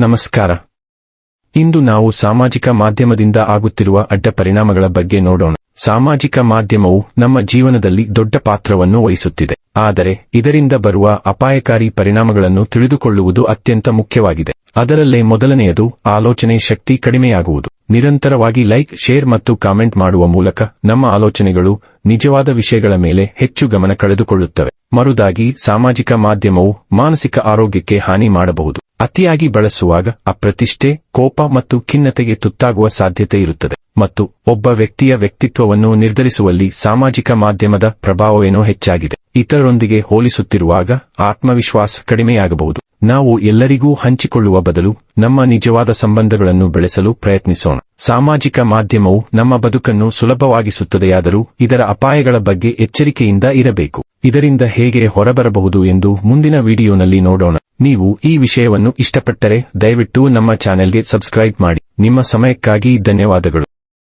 ನಮಸ್ಕಾರ. ಇಂದು ನಾವು ಸಾಮಾಜಿಕ ಮಾಧ್ಯಮದಿಂದ ಆಗುತ್ತಿರುವ ಅಡ್ಡ ಪರಿಣಾಮಗಳ ಬಗ್ಗೆ ನೋಡೋಣ. ಸಾಮಾಜಿಕ ಮಾಧ್ಯಮವು ನಮ್ಮ ಜೀವನದಲ್ಲಿ ದೊಡ್ಡ ಪಾತ್ರವನ್ನು ವಹಿಸುತ್ತಿದೆ. ಆದರೆ, ಇದರಿಂದ ಬರುವ ಅಪಾಯಕಾರಿ ಪರಿಣಾಮಗಳನ್ನು ತಿಳಿದುಕೊಳ್ಳುವುದು ಅತ್ಯಂತ ಮುಖ್ಯವಾಗಿದೆ. ಅದರಲ್ಲೇ ಮೊದಲನೆಯದು, ಆಲೋಚನೆ ಶಕ್ತಿ ಕಡಿಮೆಯಾಗುವುದು. ನಿರಂತರವಾಗಿ ಲೈಕ್, ಶೇರ್ ಮತ್ತು ಕಾಮೆಂಟ್ ಮಾಡುವ ಮೂಲಕ ನಮ್ಮ ಆಲೋಚನೆಗಳು ನಿಜವಾದ ವಿಷಯಗಳ ಮೇಲೆ ಹೆಚ್ಚು ಗಮನ ಕಳೆದುಕೊಳ್ಳುತ್ತವೆ. ಮರುದಾಗಿ, ಸಾಮಾಜಿಕ ಮಾಧ್ಯಮವು ಮಾನಸಿಕ ಆರೋಗ್ಯಕ್ಕೆ ಹಾನಿ ಮಾಡಬಹುದು. ಅತಿಯಾಗಿ ಬಳಸುವಾಗ ಅಪ್ರತಿಷ್ಠೆ, ಕೋಪ ಮತ್ತು ಖಿನ್ನತೆಗೆ ತುತ್ತಾಗುವ ಸಾಧ್ಯತೆ ಇರುತ್ತದೆ. ಮತ್ತು ಒಬ್ಬ ವ್ಯಕ್ತಿಯ ವ್ಯಕ್ತಿತ್ವವನ್ನು ನಿರ್ಧರಿಸುವಲ್ಲಿ ಸಾಮಾಜಿಕ ಮಾಧ್ಯಮದ ಪ್ರಭಾವವೇನೋ ಹೆಚ್ಚಾಗಿದೆ. ಇತರರೊಂದಿಗೆ ಹೋಲಿಸುತ್ತಿರುವಾಗ ಆತ್ಮವಿಶ್ವಾಸ ಕಡಿಮೆಯಾಗಬಹುದು. ನಾವು ಎಲ್ಲರಿಗೂ ಹಂಚಿಕೊಳ್ಳುವ ಬದಲು ನಮ್ಮ ನಿಜವಾದ ಸಂಬಂಧಗಳನ್ನು ಬೆಳೆಸಲು ಪ್ರಯತ್ನಿಸೋಣ. ಸಾಮಾಜಿಕ ಮಾಧ್ಯಮವು ನಮ್ಮ ಬದುಕನ್ನು ಸುಲಭವಾಗಿಸುತ್ತದೆಯಾದರೂ ಇದರ ಅಪಾಯಗಳ ಬಗ್ಗೆ ಎಚ್ಚರಿಕೆಯಿಂದ ಇರಬೇಕು. ಇದರಿಂದ ಹೇಗೆ ಹೊರಬರಬಹುದು ಎಂದು ಮುಂದಿನ ವಿಡಿಯೋನಲ್ಲಿ ನೋಡೋಣ. ನೀವು ಈ ವಿಷಯವನ್ನು ಇಷ್ಟಪಟ್ಟರೆ ದಯವಿಟ್ಟು ನಮ್ಮ ಚಾನೆಲ್ಗೆ ಸಬ್ಸ್ಕ್ರೈಬ್ ಮಾಡಿ. ನಿಮ್ಮ ಸಮಯಕ್ಕಾಗಿ ಧನ್ಯವಾದಗಳು.